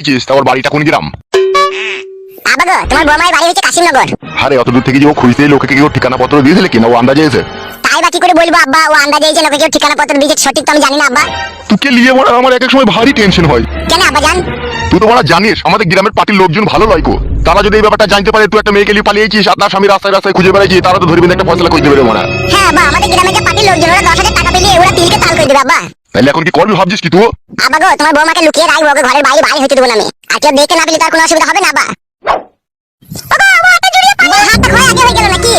গেছিস তা ওর বাড়িটা কোন গ্রাম? আবা তোমার বৌমায়ের বাড়ি হচ্ছে কাশিমনগর। আরে অত দূর থেকে যে ও খুঁজতে লোকে কেউ ঠিকানা পত্র দিয়েছিলে কিনা ও আন্দাজে এসে। তাই বা কি করে বলব আব্বা? ও আন্দাজে এসে লোকে কেউ ঠিকানা পত্র দিয়েছে সঠিক তো আমি জানি না আব্বা। তোকে নিয়ে মনে আমার এক এক সময় ভারী টেনশন হয়। কেন আব্বা জান? তুই তো মারা জানিস আমাদের গ্রামের পার্টির লোকজন ভালো লয় কো তারা যদি এই ব্যাপারটা জানতে পারে তুই একটা মেয়েকে নিয়ে পালিয়েছিস আর তার স্বামী রাস্তায় রাস্তায় খুঁজে বেড়াইছি তারা তো ধরবি না একটা ফয়সলা করে দেবে মনে হ্যাঁ। আব্বা আমাদের গ্রামে যে পার্টির লোকজন ওরা দশ হাজার টাকা পেলে ওরা তিলকে তাল করে দেবে আব্বা। তাহলে এখন কি করবি ভাবছিস কি তুই? আব্বা গো তোমার বৌমাকে লুকিয়ে রাখব ওকে ঘরের বাইরে বাইরে হতে দেবো না আমি। আর কেউ দেখতে না পেলে তার কোনো অসুবিধা হবে না আব্বা। বাবা, হাতটা খোয়া আগে হয়ে গেল নাকি?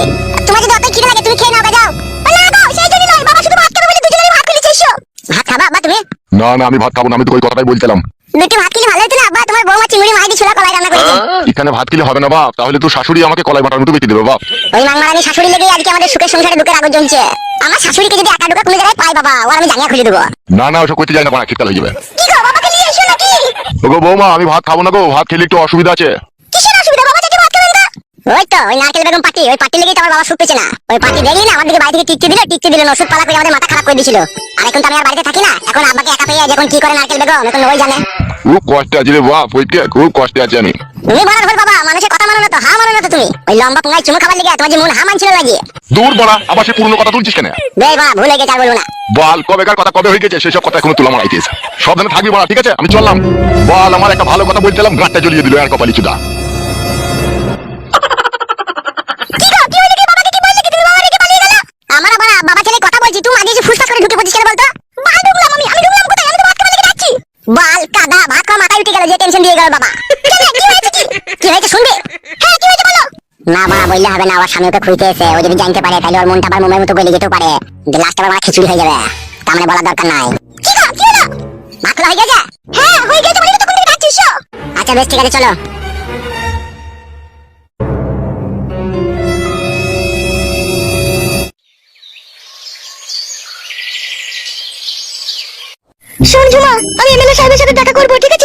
তোমার যদি অতই খিদে লাগে তুমি খেয়ে নাও গা, যাও। না গো সেই জন্য নয় বাবা শুধু ভাত খাবে বলে দুজনেরই ভাত খেলে এসো ভাত খাবা আব্বা তুমি? না না আমি ভাত খাব না আমি তো ওই কথাটাই বলছিলাম। দুটি ভাত খেলে ভালো হতো না আব্বা? তোমার বৌমা চিংড়ি মাছ দিয়ে ছোলা কলাই রান্না করেছে। এখানে ভাত খেলে হবে না বাপ। তাহলে তো শাশুড়ি আমাকে কলাই বাটার মতো বেঁচে দেবে বাপ। ওই মাংমারানি শাশুড়ি লেগে আজকে আমাদের সুখের সংসারে ঢুকে আগুন জ্বলছে। আমার শাশুড়িকে যদি একা ঢুকে কোনো জায়গায় পাই বাবা ওর আমি জানিয়ে খুলে দেবো। না না ওসব করতে যাই না বানা শীতকাল হয়ে যাবে কি গো বাবাকে নিয়ে এসো নাকি? ওগো বৌমা আমি ভাত খাব না গো ভাত খেলে একটু অসুবিধা আছে। কিসের অসুবিধা? বাবা চাচা ভাত খাবেন না ওই তো ওই নারকেল বেগম পার্টি ওই পার্টি লেগেই তো আমার বাবা সুখ পেয়েছে না। ওই পার্টি দেখলি না আমার দিকে বাড়ি থেকে টিকতে দিল টিকতে দিল ওষুধ পালা করে আমাদের মাথা খারাপ করে দিয়েছিল। আর এখন তো আমি আর বাড়িতে থাকি না এখন আব্বাকে একা পেয়ে যখন কি করে নারকেল বেগম? এখন ওই জানে। খুব কষ্টে আছে রে বাপ ওইটা খুব কষ্টে আছে আমি। তুমি বলার ভুল বাবা মানুষের কথা মানো না তো হা মানো না তো তুমি। ওই লম্বা পুঙ্গাই চুমু খাবার লেগে তোমার যে মন হা মানছিল লাগিয়ে। দূর বড়া আবার সে পুরনো কথা তুলছিস কেন? বেশ বাবা ভুলে গেছে আর বলব না। বল কবেকার কথা কবে হয়ে গেছে সেসব কথা এখনও তুলা মারাইতেছে সাবধানে থাকবি বড়া ঠিক আছে? আমি চললাম। বল আমার একটা ভালো কথা বলছিলাম গাঁটটা জ্বলিয়ে দিল আর কপালি চুদা। হবে না, ওর স্বামী ওকে খুঁজতে এসে ও যদি জানতে পারে, তাহলে ওর মনটা আবার মোমের মতো গলে যেতেও পারে। যে লাস্ট আবার আমার খিচুড়ি হয়ে যাবে। তার মানে বলার দরকার নাই। কি গো, কি হলো? ভাত হয়ে গেছে? হ্যাঁ হয়ে গেছে মানে তো কোন দিকে যাচ্ছিস আচ্ছা বেশ, ঠিক আছে, চলো। শোন ঝুমা, আমি এমএলএ সাহেবের সাথে দেখা করব, ঠিক আছে?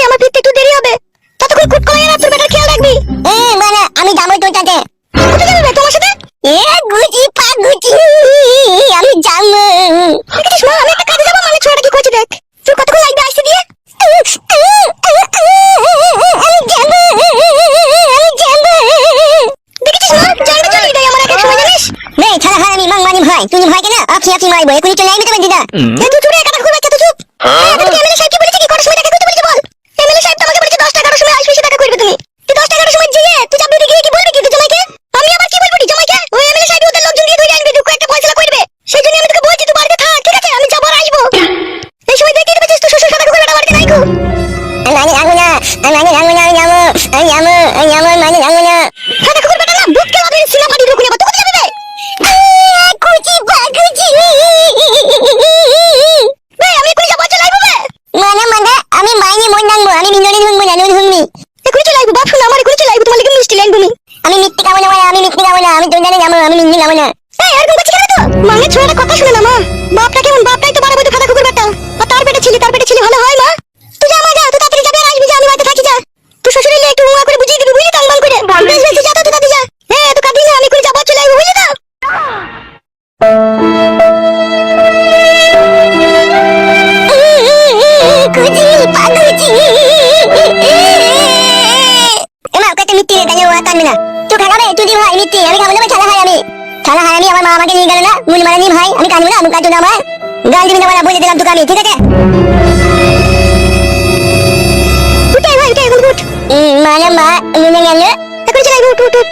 আইবো বে ভাই আমি খাব না ছালা হয় আমি। ছালা হয় আমি, আমার মা আমাকে নিয়ে গেল না মুনি মারা নি ভাই, আমি কানবো না, মুখ কাটু না আমার। গাল দিবি না বলা দিলাম তোকে আমি, ঠিক আছে? উঠে ভাই, উঠে, এখন উঠ। মানে মা নুনে গেল এখন চলে উঠ উঠ উঠ।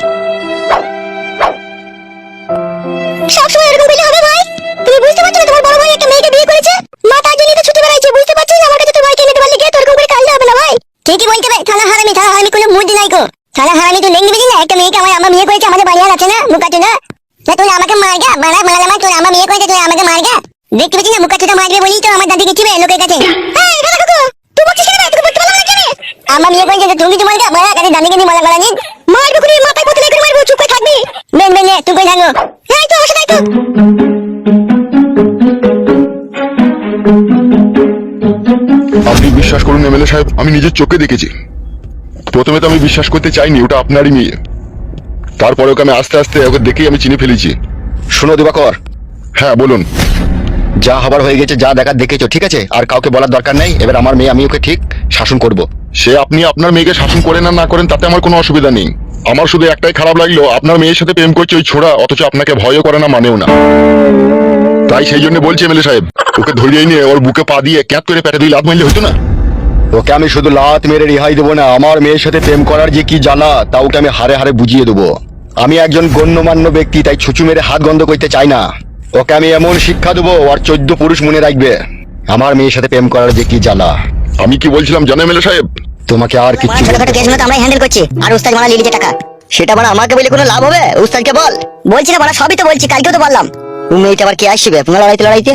সবসময় এরকম বলে হবে ভাই। তুমি বুঝতে পারছ না, তোমার বড় ভাই একটা মেয়েকে বিয়ে করেছে? মা তার জন্যই তো ছুটে বেড়াইছে, বুঝতে পারছিস? আমার কাছে তোর ভাইকে নিতে পারলে গিয়ে তোর করে কাজে হবে না ভাই? ঠিকই বলতে হবে থালা হারামি থালা হারামি কোনো মুড নাই গো। থালা হারামি তুই লেঙ্গি বুঝি না? একটা মেয়েকে আমার আমার বিয়ে করেছে আমাদের বাড়ি আর আছে না? মুকাচু না? না তুই আমাকে মার গা? মারা মারা মার তোর আমার বিয়ে করেছে তুই আমাকে মার গা? দেখতে পাচ্ছিস না মুকাচুটা মারবে বলি তো আমার দাদিকে চিবে লোকের কাছে। এই এখানে কাকু তুই বলছিস কেন তুই বলতে পারলাম না কেন আমার বিয়ে করেছে তো তুমি কিছু মার কাছে দাদিকে নিয়ে মারা মারা নিন মারবে করে মাথায় পথে লেগে মারবো চুপ করে থাকবি? বেন বেন নে তুই কই থাকো এই তো আমার সাথে তো। আপনি বিশ্বাস করুন এমএলএ সাহেব আমি নিজের চোখে দেখেছি। প্রথমে তো আমি বিশ্বাস করতে চাইনি ওটা আপনারই মেয়ে। তারপরে ওকে আমি আস্তে আস্তে ওকে দেখেই আমি চিনে ফেলেছি? শুনো দিবাকর। হ্যাঁ বলুন। যা হবার হয়ে গেছে যা দেখার দেখেছ ঠিক আছে? আর কাউকে বলার দরকার নেই এবার আমার মেয়ে আমি ওকে ঠিক শাসন করব। সে আপনি আপনার মেয়েকে শাসন করেন আর না করেন তাতে আমার কোনো অসুবিধা নেই। আমার শুধু একটাই খারাপ লাগল আপনার মেয়ের সাথে প্রেম করছে ওই ছোড়া অথচ আপনাকে ভয়ও করে না মানেও না। তাই সেই জন্য বলছি এমএলএ সাহেব ওকে ধরিয়ে নিয়ে ওর বুকে পা দিয়ে ক্যাপ করে পেটে দুই লাভ মারলে হতো না? ওকে আমি শুধু লাত মেরে রেহাই দেবো না আমার মেয়ের সাথে প্রেম করার যে কি জ্বালা তা ওকে আমি হারে হারে বুঝিয়ে দেবো। আমি একজন গণ্যমান্য ব্যক্তি তাই ছুচু মেরে হাত গন্ধ করতে চাই না। ওকে আমি এমন শিক্ষা দেবো আর চোদ্দ পুরুষ মনে রাখবে। আমার মেয়ের সাথে প্রেম করার যে কি জ্বালা। আমি কি বলছিলাম জানো এমএলএ সাহেব? তোমাকে আর মারা কিচ্ছু ছোটখাটো কেসগুলো তো আমরাই হ্যান্ডেল করছি। আর উস্তাদ মারা লিলিছে টাকা। সেটা মানে আমাকে বলে কোনো লাভ হবে? উস্তাদকে বল। বলছি না মারা সবই তো বলছি কালকেও তো বললাম। ও মেয়েটা আবার কে আসবে? আপনার লড়াইতে লড়াইতে?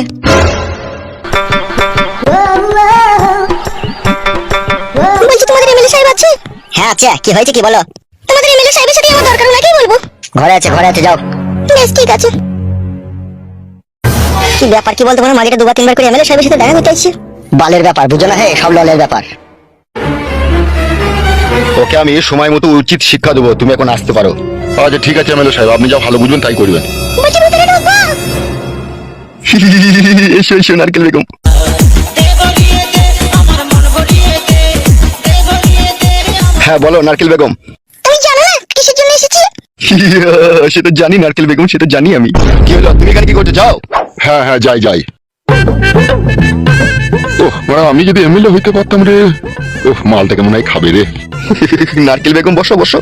আছে? হ্যাঁ আছে কি হয়েছে কি বলো? তোমাদের এমএলএ সাহেবের সাথে আমার দরকার ওনাকেই বলব? ঘরে আছে ঘরে আছে যাও। বেশ ঠিক আছে। কি ব্যাপার কি বলতো তোমার মালিটা দুবার তিনবার করে এমএলএ সাহেবের সাথে দেখা করতে আসছে বালের ব্যাপার বুঝো না হে সব ললের ব্যাপার। ওকে আমি সময় মতো উচিত শিক্ষা দেবো তুমি এখন আসতে পারো। আচ্ছা ঠিক আছে এমএলএ সাহেব আপনি যা ভালো বুঝবেন তাই করবেন। এসো এসো নারকেল বেগম। হ্যাঁ বলো নারকেল বেগম। তুমি জানো না কিসের জন্য এসেছি সেটা জানি নারকেল বেগম সেটা জানি আমি। কি হলো? তুমি এখানে কি করতে যাও। হ্যাঁ হ্যাঁ যাই যাই। ওহ মানে আমি যদি এমএলএ হইতে পারতাম রে। ওহ মালটাকে মনে হয় খাবে রে। নারকেল বেগম বসো বসো।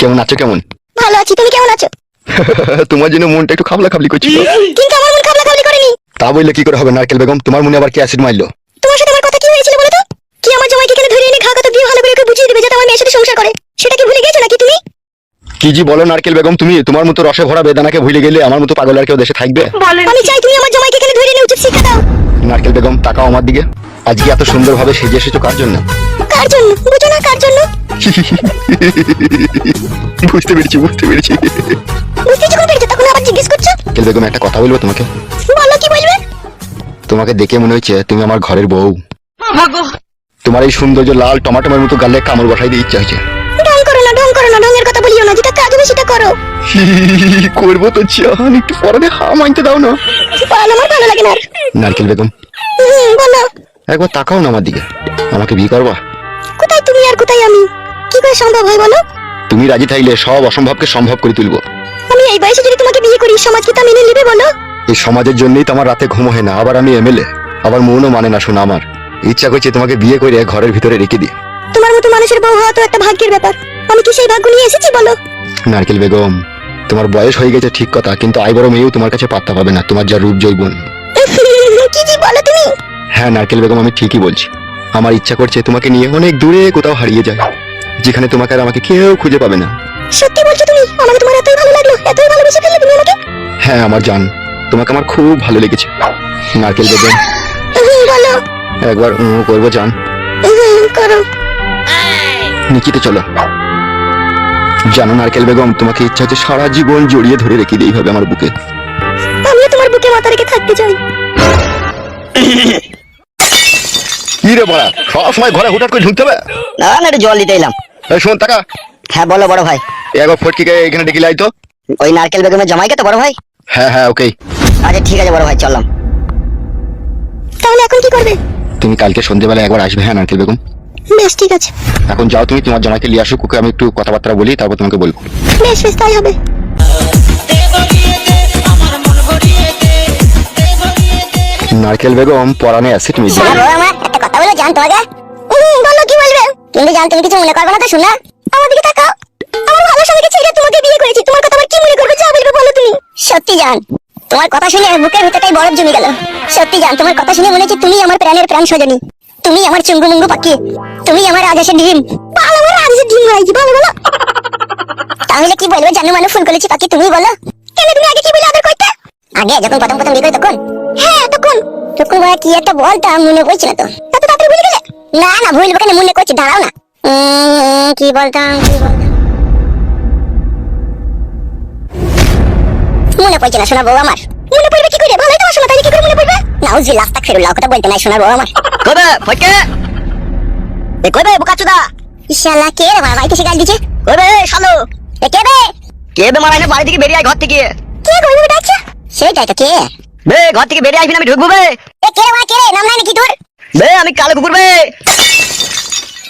কেমন আছো কেমন? ভালো আছি তুমি কেমন আছো? তোমার জন্য মনটা একটু খাবলা খাবলি করছিল কিন্তু আমার মন খাবলা খাবলি করেনি। তা বললে কি করে হবে নারকেল বেগম? তোমার মনে আবার কি অ্যাসিড মারলো? তোমার সাথে আমার কথা কি হয়েছিল বলো তো? কি আমার জামাইকে এখানে ধরে এনে ঘা কথা দিয়ে ভালো করে ওকে বুঝিয়ে দিবে যাতে আমার মেয়ের সাথে সংসার করে? সেটা কি ভুলে গেছো নাকি তুমি? কি জি বলো নারকেল বেগম তুমি তোমার মতো রসে ভরা বেদানাকে ভুলে গেলে আমার মতো পাগল আর কেউ দেশে থাকবে? আমি চাই তুমি আমার জামাইকে এখানে ধরে এনে উচিত শিক্ষা দাও। নারকেল বেগম তাকাও আমার দিকে। আজকে এত সুন্দরভাবে সেজে এসেছ কার জন্য? কার জন্য? বুঝো না কার জন্য। বুঝতে পেরেছি বুঝতে পেরেছি। বুঝতে যখন পেরেছ তখন আবার জিজ্ঞেস করছ? নারকেল বেগম একটা কথা বলব তোমাকে? বলো কি বলবে? তোমাকে দেখে মনে হচ্ছে তুমি আমার ঘরের বউ। তোমার এই সৌন্দর্য লাল টমাটোমের মতো গালে কামড় বসাই দিয়ে ইচ্ছা হয়েছে। ঢং করো না ঢং করো না ঢঙের কথা বলিও না যেটা কাজ হবে সেটা করো। করব তো চান একটু পরে হা মানতে দাও না। আমার ভালো লাগে না। আর। নারকেল বেগম। হুম, বলো। একবার তাকাও না আমার দিকে আমাকে বিয়ে করবা? কোথায় তুমি আর কোথায় আমি? কি করে সম্ভব হয় বলো? তুমি রাজি থাকলে সব অসম্ভবকে সম্ভব করে তুলবো। আমি এই বয়সে যদি তোমাকে বিয়ে করি সমাজ কি তা মেনে নিবে বলো? এই সমাজের জন্যই তো আমার রাতে ঘুম হয় না আবার আমি এমএলএ আবার মনও মানে না শোনা আমার। ইচ্ছা করছে তোমাকে বিয়ে করে ঘরের ভিতরে রেখে দিই তোমার মতো মানুষের বউ হওয়া তো একটা ভাগ্যের ব্যাপার। আমি কি সেই ভাগ্য নিয়ে এসেছি বলো? নারকেল বেগম তোমার বয়স হয়ে গেছে ঠিক কথা কিন্তু আই বড় মেয়েও তোমার কাছে পাত্তা পাবে না তোমার যা রূপ জৈবন কি জি বলো তুমি? হ্যাঁ নারকেল বেগম আমি ঠিকই বলছি। আমার ইচ্ছা করছে তোমাকে নিয়ে অনেক দূরে কোথাও হারিয়ে যায় যেখানে তোমাকে আর আমাকে কেউ খুঁজে পাবে না। সত্যি বলছো তুমি? আমাকে তোমার এতই ভালো লাগল এতই ভালোবেসে ফেললে তুমি আমাকে? হ্যাঁ আমার জান তোমাকে আমার খুব ভালো লেগেছে। নারকেল বেগম। বলো। একবার করব জান করো। নিকিতে চলো। জানো নারকেল বেগম তোমাকে ইচ্ছা হচ্ছে সারা জীবন জড়িয়ে ধরে রেখে দিই এইভাবে আমার বুকে। আমিও তোমার বুকে মাথা রেখে থাকতে চাই। কি রে বড়া? সব সময় ঘরে হুটাট করে ঢুকতে হবে? না না একটু জল দিতে এলাম। এই শোন টাকা। হ্যাঁ বলো বড় ভাই। একবার ফটকিকে এখানে ডেকে লাই তো। ওই নারকেল বেগমের জামাইকে তো বড় ভাই? হ্যাঁ হ্যাঁ ওকে আচ্ছা ঠিক আছে বড় ভাই চললাম। তাহলে এখন কি করবে? তুমি কালকে সন্ধ্যেবেলা একবার আসবে হ্যাঁ নারকেল বেগম? বেশ ঠিক আছে। এখন যাও তুমি তোমার জামাইকে নিয়ে আসো ওকে আমি একটু কথাবার্তা বলি তারপর তোমাকে বলব। বেশ বেশ তাই হবে। নারকেল বেগম পরানে অ্যাসিড মিশিয়ে শোনা বউ আমার একটা কথা বলে জান তোমাকে হুম, বলো কি বলবে? কিন্তু জান তুমি কিছু মনে করবে না তো শোনা। আমার দিকে তাকাও। আমার ভালো স্বামীকে ছেড়ে তোমাকে বিয়ে করেছি। তোমার কথা আবার কি মনে করবে যা বলবে বলো তুমি। সত্যি জান। তোমার কথা শুনে বুকের ভিতরটাই বরফ জমে গেল। সত্যি জান, তোমার কথা শুনে মনে হচ্ছে তুমি আমার প্রাণের প্রাণ সজনী। তুমি আমার চুঙ্গু মুঙ্গু পাখি। তুমি আমার আদেশের ডিম। ভালো আমার আদেশের ডিম হয়েছি বলো বলো তাহলে কি বলবে? জানু মানু ফোন করেছি পাখি, তুমি বলো। কেন তুমি আগে কি বলে আদর করতে? আগে যখন প্রথম প্রথম বিয়ে তখন? হ্যাঁ তখন। তখন বলে কি একটা বলতাম মনে পড়ছে না তো এত তাড়াতাড়ি ভুলে গেলে? না না, ভুলবো কেন? মনে করছি, দাঁড়াও না। কি বলতাম কি বলতাম? মনে পড়ছে না শোনা বউ আমার। মনে পড়বে কি করে? ভালোই তো শোনা তাহলে কি করে মনে পড়বে? নাউজি লাস্ট তাক ফেরুল্লাহ কথা বলতে নাই শোনা বউ আমার। কবে ফটকে? এ কবে বোকাচুদা ইশালা কে রে বাড়িতে এসে গাল দিছে কবে শালো? এ কে বে? কে বে মারাই না বাড়ি থেকে বেরিয়ে আয় ঘর থেকে। কে গো এভাবে ডাকছে? সেটাই তো কে? বে ঘর থেকে বেরিয়ে আসবি না আমি ঢুকবো বে। এ কে রে মা কে রে? নাম নাই নাকি তোর? বে আমি কালো কুকুর বে।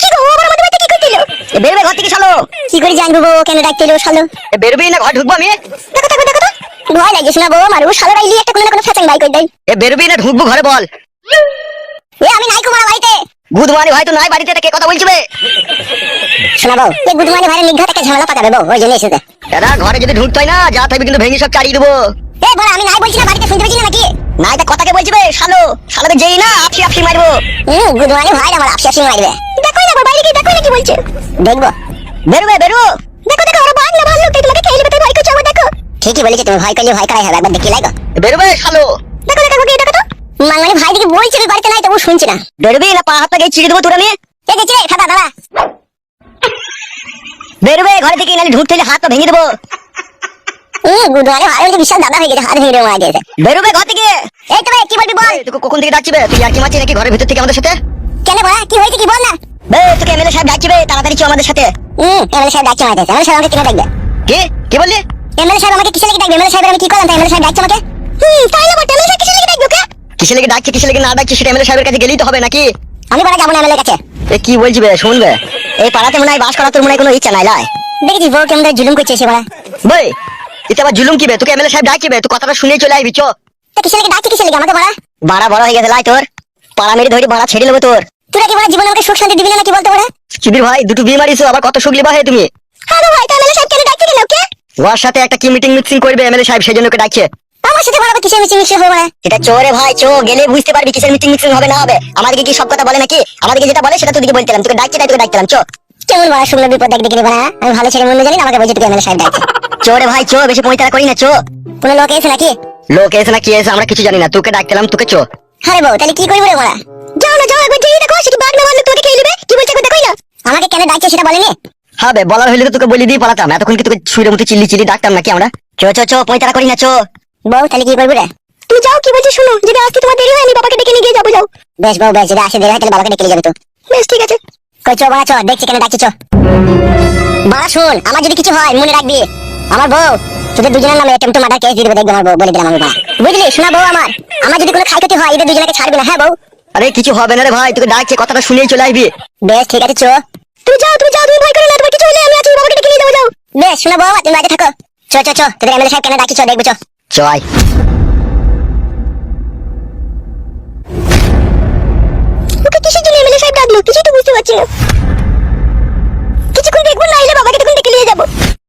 কি গো আমার মধ্যে কি কইতিলো এ বেরবে ঘর থেকে শালো। কি করে জানব কেন ডাকতে এলো শালো? এ বেরোবি না ঘর ঢুকবো আমি। দেখো তো ভয় লাগিস না বউ আমার ও শালো রাইলি একটা কোনো না কোনো ফ্যাচাং বাই করে দেয়। এ বেরোবি না ঢুকবো ঘরে বল। এ আমি নাই কুমার বাড়িতে। বুধবারে ভাই তো নাই বাড়িতে কে কথা বলছে বে শোনা বউ এই গুদমানি ভাইয়ের নিঘাত একটা ঝামেলা পাকাবে বউ ওই জন্য এসেছে। দাদা ঘরে যদি ঢুকতে হয় না যা থাকবি কিন্তু ভেঙে সব চাড়িয়ে দেবো। এ বড় আমি নাই বলছি না বাড়িতে শুনতে পেয়েছি না নাকি? না এটা কথাকে বলছি বে শালো। শালোকে যেই না আপসি আপসি মারবো। হুম গুদমানি ভাই আমার আপসি আপসি মারবে। দেখো না বাইরে গিয়ে দেখো না কি বলছে। দেখব। বেরোবে বেরো। দেখো দেখো ওরা ভাগ লোক তোমাকে খেয়ে ঠিকই বলেছে তুমি ভয় করলে ভয় করাই হবে একবার দেখি লাগো বেরোবে শালো। দেখো দেখো ওকে দেখো তো। মাঙ্গানি ভাই দিকে বলছে তুই বাড়িতে নাই তো ও শুনছে না। বেরোবি না পা হাত পা গিয়ে দেবো তোরা নিয়ে। এ গেছি রে? খাতা দাদা। বেরোবে ঘরে থেকে নাহলে ঢুকতে হাত ভেঙে দেবো। বলছে বিশাল দাদা হয়ে গেছে হাত ভেঙে মারা বেরোবে ঘর থেকে। এই তো ভাই কি বলবি বল? এই, তোকে কখন থেকে ডাকছিবে তুই আর কি মারছিস নাকি ঘরের ভিতর থেকে আমাদের সাথে? কেন বলা কি হয়েছে কি বল না? বে তোকে এমএলএ সাহেব ডাকছিবে তাড়াতাড়ি আমাদের সাথে। হুম এমএলএ সাহেব ডাকছে আমাকে এমএলএ সাহেব আমাকে কেন ডাকবে। কি? কি বললি? এমএলএ সাহেব আমাকে কিসের লেগে ডাকবে? এমএলএ সাহেবের আমি কি করলাম? তাই এমএলএ সাহেব ডাকছে আমাকে? হুম তাই না বটে? এমএলএ সাহেব কিসের লেগে ডাকবে ওকে? কিসে লেগে ডাকছে কিসে লেগে না ডাকছে সেটা এমএলএ সাহেবের কাছে গেলেই তো হবে নাকি? আমি বড় যাব না এমএলএ কাছে। এ কি বলছিবে শুনবে এই পাড়াতে মনে হয় বাস করা তোর মনে হয় কোনো ইচ্ছা নাই লাই দেখেছিস বউ কেমন জুলুম করছে এসে বড়া বই এতে আবার জুলুম কিবে তোকে এমএলএ সাহেব ডাকছিবে তুই কথাটা শুনেই চলে আসবি চো। তা কিসের লেগে ডাকছে কিসের লেগে? আমাকে বড়া বাড়া বড় হয়ে গেছে লাই তোর। পাড়া মেরে ধরে বাড়া ছেড়ে নেব তোর। তুই কি বড় জীবনে আমাকে সুখ শান্তি দিবি না নাকি বলতে বড়া কিবির ভাই দুটো বিয়ে মারিছো আবার কত সুগলি বাহে তুমি? হ্যাঁ ভাই এমএলএ সাহেব কেন ডাকছে কেন ওকে? ওর সাথে একটা কি মিটিং মিক্সিং করবে? এমএলএ সাহেব সেই জন্য ওকে ডাকছে। আমার সাথে বড় কিসের মিছিং মিছিং হবে বড়া এটা চোরে ভাই চো গেলে বুঝতে পারবি কিসের মিটিং মিক্সিং হবে না হবে। আমাদেরকে কি সব কথা বলে নাকি? আমাদেরকে যেটা বলে সেটা তোকে বলতেলাম তোকে ডাকছে তাই তোকে ডাকলাম চো। কেমন বড়া শুনলো বিপদ দেখ দেখি বড়া আমি ভালো ছেলে মনে জানি না, আমাকে বলছে তুই এমএলএ সাহেব ডাকছে। চোরে ভাই চো বেশি পয়তারা করি না চো। কোনো লোক এসে নাকি? লোক এসে না কি এসে আমরা কিছু জানি না। তোকে ডাকতেলাম তোকে চো। আরে বউ তাহলে কি করব রে বড়া যাও না যাও একবার যেই দেখো সেটা বাঘ না মারলে তোকে খেয়ে নেবে? কি বলছে দেখোই না। আমাকে কেন ডাকছে সেটা বলেনি? হবে বলার হইলে তো তোকে বলে দিয়ে পালাতাম। এতক্ষণ কি তোকে ছুঁড়ে মতো চিল্লি চিল্লি ডাকতাম নাকি আমরা? চো চো চো পয়তারা করি না চো। বউ তাহলে কি করব রে? তুমি যাও কি বলছি শুনো? যদি আজকে তোমার দেরি হয় আমি বাবাকে ডেকে নিয়ে যাব যাও। বেশ বউ বেশ যদি আসে দেরি হয় তাহলে বাবাকে ডেকে নিয়ে যাবে তো। বেশ ঠিক আছে। কই চো বাড়া চো দেখছি কেন ডাকছি চো। বাড়া শুন আমার যদি কিছু হয় মনে রাখবি। আমার বউ তোদের দুজনের নামে টেম্পো মার্ডার কেস দিয়ে দেবে দেখবে আমার বউ বলে দিলাম আমি বাড়া বুঝলি? শোনা বউ আমার আমার যদি কোনো ক্ষয়ক্ষতি হয় এদের দুজনকে ছাড়বে না হ্যাঁ বউ? আরে কিছু হবে না রে ভাই তোকে ডাকছে কথাটা শুনেই চলে আসবি। বেশ ঠিক আছে চো। তুমি যাও তুমি যাও তুমি ভয় করো না তোমার কিছু হলে আমি আছি বাবাকে ডেকে নিয়ে যাব যাও। বেশ শোনা বউ তুমি বাড়িতে থাকো। চো চো চো তোদের এমএলএ সাহেব কেন ডাকি চো দেখব চো। চয় ওকে কিসের জন্য এমএলএ সাহেব ডাকলো? কিছুই তো বুঝতে পারছি না। কিছুক্ষণ দেখব না এলে বাবাকে তখন ডেকে নিয়ে যাব।